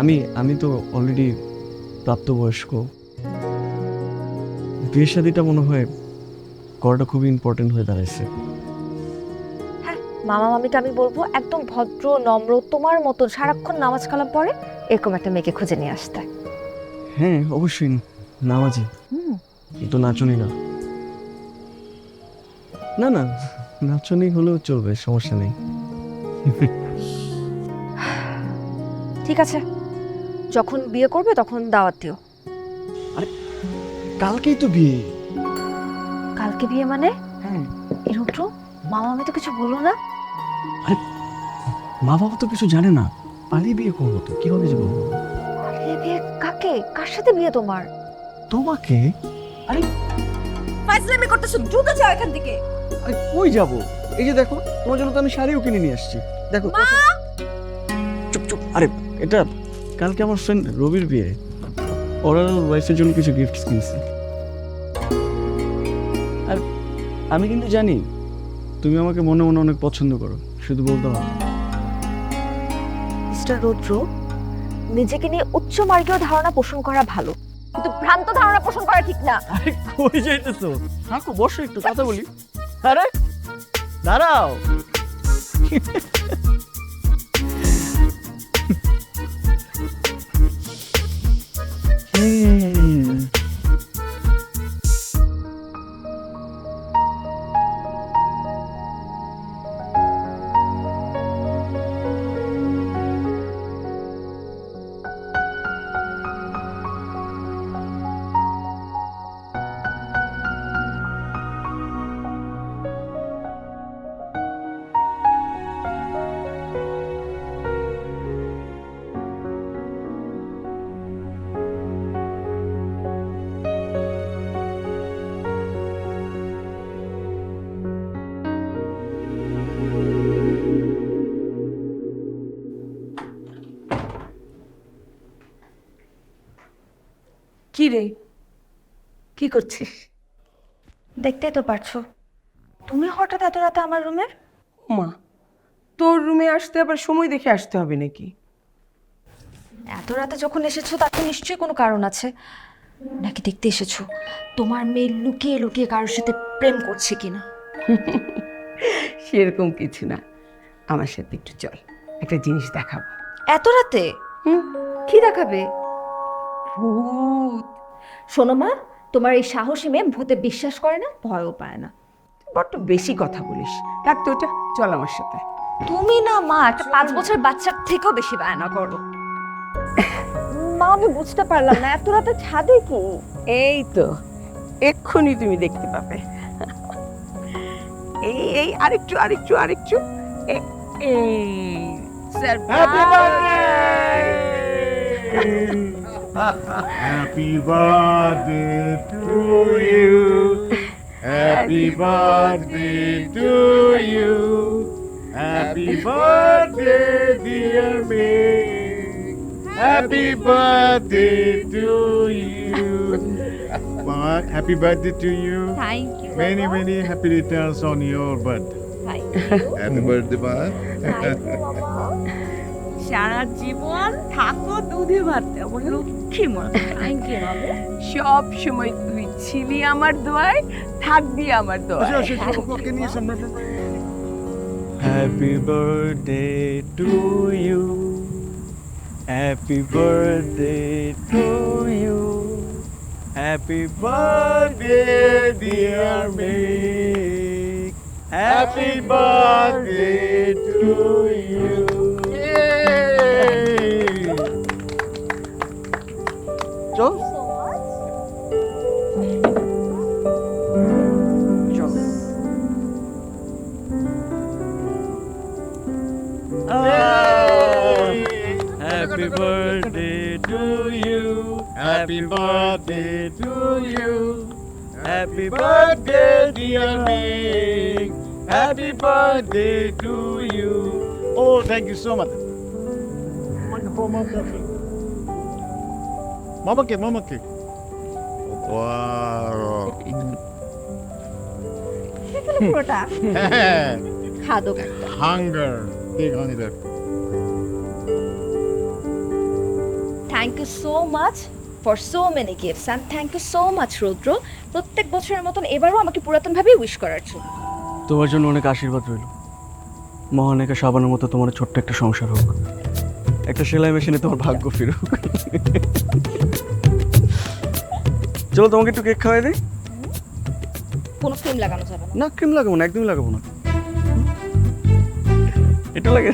আমি আমি তো অলরেডি প্রাপ্তবয়স্ক। বিয়ের শাদিটা মনে হয় করাটা খুবই ইম্পর্টেন্ট হয়ে দাঁড়াইছে। হ্যাঁ মামা মামিকে আমি বলব একদম ভদ্র নম্র তোমার মতন সারাক্ষণ নামাজ কালাম পরে এরকম একটা মেয়েকে খুঁজে নিয়ে আসতে। হ্যাঁ অবশ্যই নামাজি। হুম। তো নাচনি না। না না নাচনি হলেও চলবে সমস্যা নেই। ঠিক আছে। যখন বিয়ে করবে তখন দাওয়াত দিও। কালকেই তো বিয়ে। কালকে বিয়ে মানে? হ্যাঁ। এই রুদ্র মামা আমি তো কিছু বলল না। আরে মা বাবা তো কিছু জানে না। পালিয়ে বিয়ে করব তো কীভাবে যাব? পালিয়ে বিয়ে কাকে? কার সাথে বিয়ে তোমার? তোমাকে? ফাইজলামি করতেছো দ্রুত যাও এখান থেকে। আরে কই যাব? এই যে দেখো তোমার জন্য তো আমি শাড়িও কিনে নিয়ে আসছি। দেখো চুপ চুপ আরে এটা কালকে আমার ফ্রেন্ড রবির বিয়ে। ওরা ওয়াইফের জন্য কিছু গিফট কিনছে। আর আমি কিন্তু জানি তুমি আমাকে মনে মনে অনেক পছন্দ করো শুধু বলতে হবে। মিস্টার রুদ্র নিজেকে নিয়ে উচ্চ মার্গীয় ধারণা পোষণ করা ভালো কিন্তু ভ্রান্ত ধারণা পোষণ করা ঠিক না। আরে কই যাইতেছো? থাকো বসো একটু কথা বলি। আরে দাঁড়াও। কি রে? কি করছিস? দেখতেই তো পারছ। তুমি হঠাৎ এত রাতে আমার রুমে মা তোর রুমে আসতে আবার সময় দেখে আসতে হবে নাকি? এত রাতে যখন এসেছ তার তো নিশ্চয়ই কোনো কারণ আছে। নাকি দেখতে এসেছ তোমার মেয়ে লুকিয়ে লুকিয়ে কারোর সাথে প্রেম করছে কিনা? সেরকম কিছু না। আমার সাথে একটু চল একটা জিনিস দেখাবো। এত রাতে? হুম। কি দেখাবে? ভূত শোনো মা তোমার এই সাহসী মেয়ে ভূতে বিশ্বাস করে না ভয়ও পায় না। বড্ড বেশি কথা বলিস। রাখতো ওটা চল আমার সাথে। তুমি না মা একটা পাঁচ বছর বাচ্চার থেকেও বেশি বায়না করো। মা আমি বুঝতে পারলাম না এত রাতে ছাদে কি? এই তো এক্ষুনি তুমি দেখতে পাবে। এই এই আরেকটু আরেকটু আরেকটু। এ- এই Happy birthday to you. Happy birthday to you. Happy birthday, dear me. Happy birthday to you. Happy birthday to you. Thank you. Many, Baba. many happy returns on your birthday. Thank you. Happy birthday, Mama. Thank you, সারা জীবন থাকো দুধে ভাত। আমার লক্ষ্মী মা thank you বাবু। সব সময় তুই ছিলি আমার দোয়ায় থাকবি আমার দোয়ায়। Happy birthday to you happy birthday to you happy birthday dear me Happy birthday to you. চল চল Happy birthday to you. Happy birthday to you. Happy birthday, dear me. Happy birthday to you. Oh, thank you so much. Wonderful, Mama cake. Mama cake, Mama cake. Wow. পুরোটা খাদক একটা Hunger. Take on it. Thank you so much for so many gifts and thank you so much Roudra প্রত্যেক বছরের মতন এবারও আমাকে পুরাতনভাবেই wish করার জন্য তোমার জন্য অনেক আশীর্বাদ রইল মহানেকা সাবানের মতো তোমার ছোট্ট একটা সংসার হোক একটা সেলাই মেশিনে তোমার ভাগ্য ফিরুক চলো তোমাকে একটু কেক খাওয়াই দিই। কোনো ক্রিম লাগানো যাবে না। না ক্রিম লাগাবো না একদমই লাগাবো না। এটা লাগে।